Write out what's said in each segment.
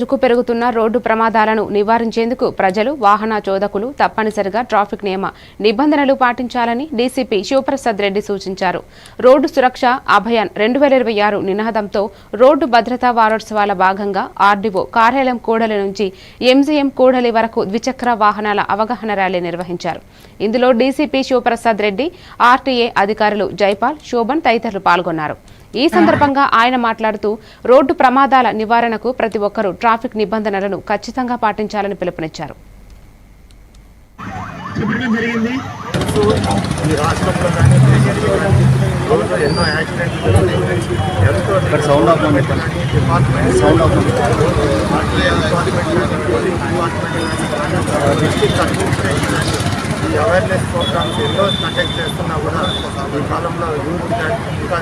రోజుకు పెరుగుతున్న రోడ్డు ప్రమాదాలను నివారించేందుకు ప్రజలు వాహన చోదకులు తప్పనిసరిగా ట్రాఫిక్ నియమ నిబంధనలు పాటించాలని డీసీపీ శివప్రసాద్ రెడ్డి సూచించారు. రోడ్డు సురక్ష అభయాన్ రెండు వేల ఇరవై ఆరు నినాదంతో రోడ్డు భద్రతా వారోత్సవాల భాగంగా ఆర్డీఓ కార్యాలయం కూడలి నుంచి ఎంజీఎం కూడలి వరకు ద్విచక్ర వాహనాల అవగాహన ర్యాలీ నిర్వహించారు. ఇందులో డీసీపీ శివప్రసాద్ రెడ్డి ఆర్టీఏ అధికారులు జైపాల్ శోభన్ తదితరులు పాల్గొన్నారు. ఈ సందర్భంగా ఆయన మాట్లాడుతూ రోడ్డు ప్రమాదాల నివారణకు ప్రతి ఒక్కరూ ట్రాఫిక్ నిబంధనలను ఖచ్చితంగా పాటించాలని పిలుపునిచ్చారు. ఈ అవేర్నెస్ ప్రోగ్రామ్స్ ఎన్నో కండక్ట్ చేస్తున్నా కూడా ఈ కాలంలో యూత్ ఇంకా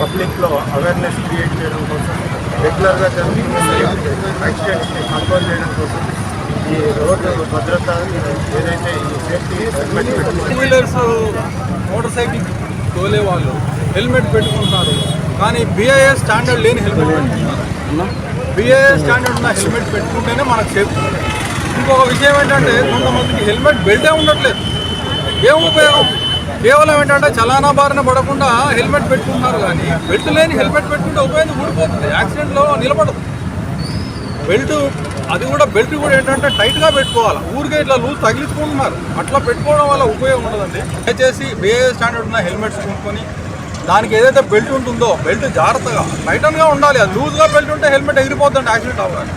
పబ్లిక్లో అవేర్నెస్ క్రియేట్ చేయడం కోసం రెగ్యులర్గా జరుగుతున్న యాక్సిడెంట్స్ని కంట్రోల్ చేయడం కోసం ఈ రోడ్డు భద్రత ఏదైతే ఈ safety two wheelers motor cycle తోలే వాళ్ళు హెల్మెట్ పెట్టుకుంటారు. కానీ బిఐఏ స్టాండర్డ్ లేని హెల్మెట్ పెట్టుకుంటారు. స్టాండర్డ్ ఉన్న హెల్మెట్ పెట్టుకుంటేనే మనకు సేఫ్టీ ఇంకొక విషయం ఏంటంటే కొంతమందికి హెల్మెట్ బెల్టే ఉండట్లేదు. ఏం ఉపయోగం? కేవలం ఏంటంటే చలానా బారిన పడకుండా హెల్మెట్ పెట్టుకుంటున్నారు కానీ బెల్ట్ లేని హెల్మెట్ పెట్టుకుంటే ఉపయోగం ఊడిపోతుంది. యాక్సిడెంట్లో నిలబడదు. బెల్ట్ అది కూడా బెల్ట్ కూడా ఏంటంటే టైట్గా పెట్టుకోవాలి. ఊరికే ఇట్లా లూజ్ తగిలించుకుంటున్నారు. అట్లా పెట్టుకోవడం వల్ల ఉపయోగం ఉండదండి. దయచేసి బిఏ స్టాండర్డ్ ఉన్న హెల్మెట్స్ కొనుక్కొని దానికి ఏదైతే బెల్ట్ ఉంటుందో బెల్ట్ జాగ్రత్తగా టైటన్గా ఉండాలి. అది లూజ్గా బెల్ట్ ఉంటే హెల్మెట్ ఎగిరిపోతుంది యాక్సిడెంట్ అవ్వాలి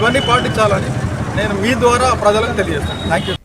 ఇవన్నీ పాటించాలని నేను మీ ద్వారా ప్రజలకు తెలియజేస్తాను. Thank you